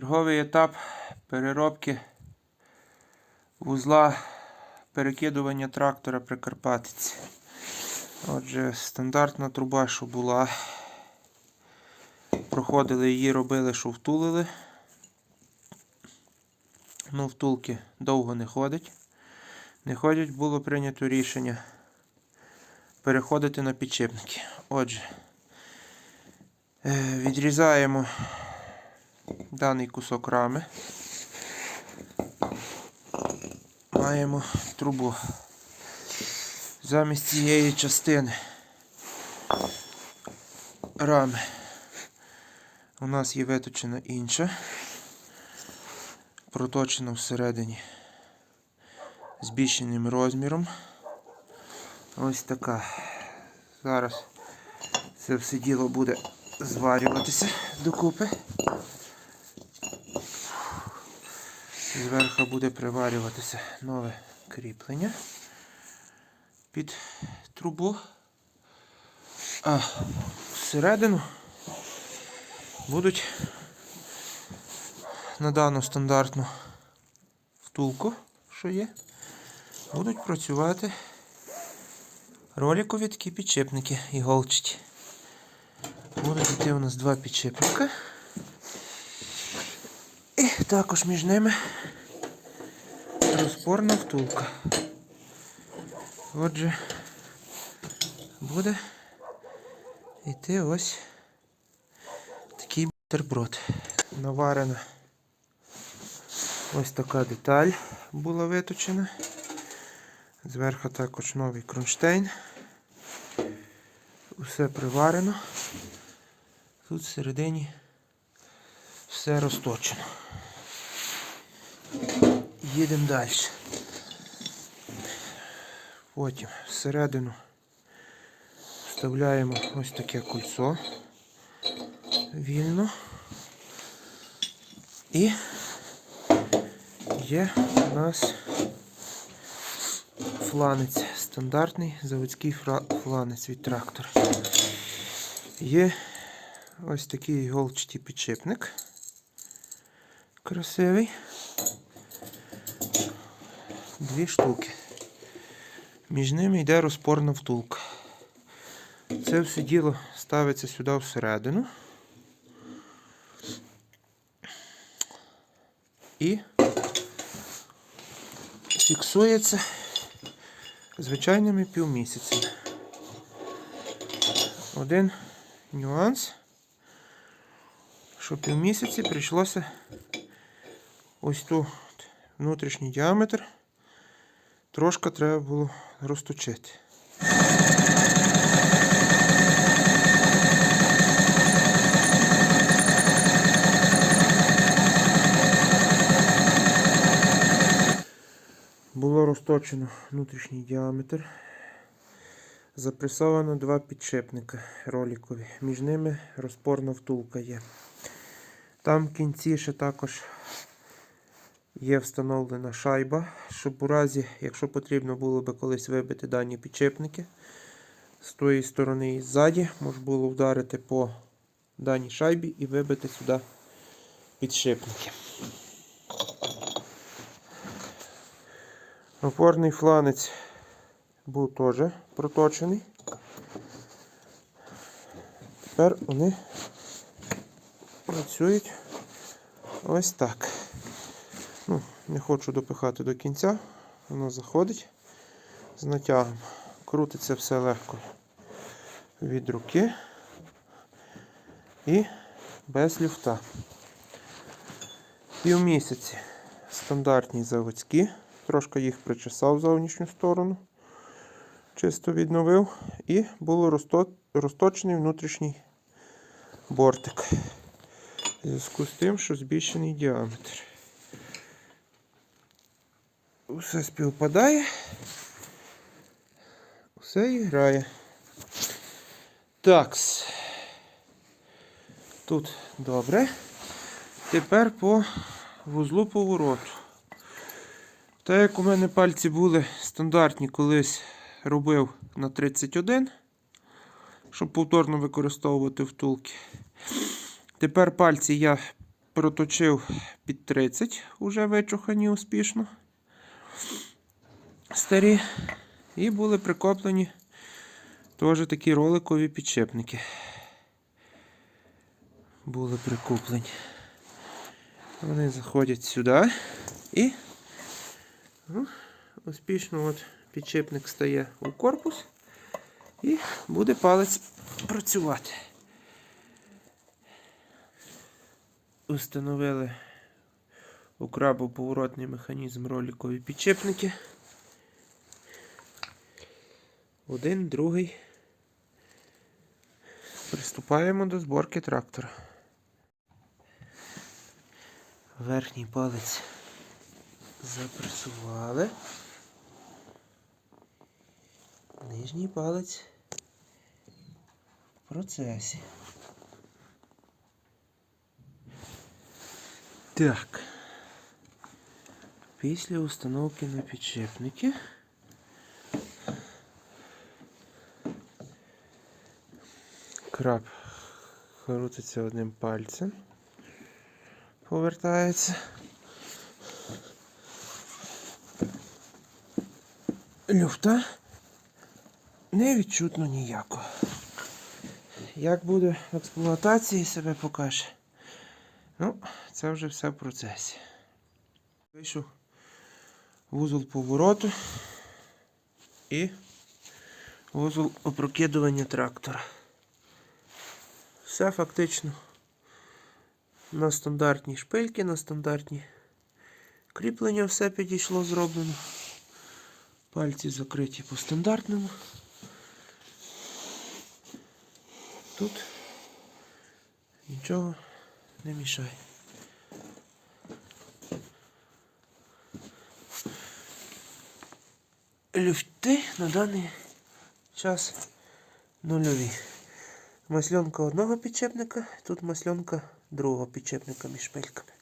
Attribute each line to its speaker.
Speaker 1: Черговий етап переробки вузла перекидування трактора Прикарпатець. Отже, стандартна труба, що була. Проходили її, робили, що втулили. Ну, втулки довго не ходить. Не ходять, було прийнято рішення переходити на підшипники. Отже, е, відрізаємо даний кусок рами. Маємо трубу. Замість цієї частини рами у нас є виточена інша, проточена всередині збільшеним розміром. Ось така. Зараз це все діло буде зварюватися докупи. Зверху буде приварюватися нове кріплення під трубу. А всередину будуть на дану стандартну втулку, що є, будуть працювати роликові такі підшипники іголчаті. Будуть йти у нас два підшипника. І також між ними розпорна втулка. Отже, буде йти ось такий бутерброд. Наварена ось така деталь була виточена. Зверху також новий кронштейн. Усе приварено. Тут всередині все розточено. Їдемо далі. Потім всередину вставляємо ось таке кольцо вільно. І є у нас фланець, стандартний заводський фланець від трактора. Є ось такий іголчатий підшипник. Красивий. Дві штуки. Між ними йде розпорна втулка. Це все діло ставиться сюди всередину. І фіксується звичайними півмісяцями. Один нюанс, що півмісяці прийшлося ось тут внутрішній діаметр трошки треба було розточити. Було розточено внутрішній діаметр. Запресовано два підшипника роликові. Між ними розпорна втулка є. Там в кінці ще також є встановлена шайба, щоб у разі, якщо потрібно було би колись вибити дані підшипники з тої сторони і ззаді, можна було вдарити по даній шайбі і вибити сюди підшипники. Опорний фланець був теж проточений. Тепер вони працюють ось так. Не хочу допихати до кінця, воно заходить з натягом. Крутиться все легко від руки і без люфта. Півмісяці стандартні заводські. Трошки їх причесав в зовнішню сторону, чисто відновив, і було розточений внутрішній бортик. В зв'язку з тим, що збільшений діаметр. Усе співпадає. Усе і грає. Такс. Тут добре. Тепер по вузлу повороту. Так як у мене пальці були стандартні, колись робив на 31, щоб повторно використовувати втулки. Тепер пальці я проточив під 30, уже вичухані успішно. Старі. І були прикоплені теж такі роликові підшипники. Були прикуплені. Вони заходять сюди і ну, успішно от підшипник стає у корпус і буде палець працювати. Установили у крабу поворотний механізм роликові підшипники. Один, другий. Приступаємо до зборки трактора. Верхній палець запресували. Нижній палець в процесі. Так. Після установки на підшипники. Краб крутиться одним пальцем. Повертається. Люфта не відчутно ніякого. Як буде в експлуатації себе покаже. Ну, це вже все в процесі. Вийшов вузол повороту і вузол опрокидування трактора. Все фактично на стандартні шпильки, на стандартні кріплення все підійшло зроблено. Пальці закриті по стандартному. Тут нічого не мішає. Люфти на даний час нульові. Масльонка одного підчепника, тут масльонка другого підчепника між шпильками.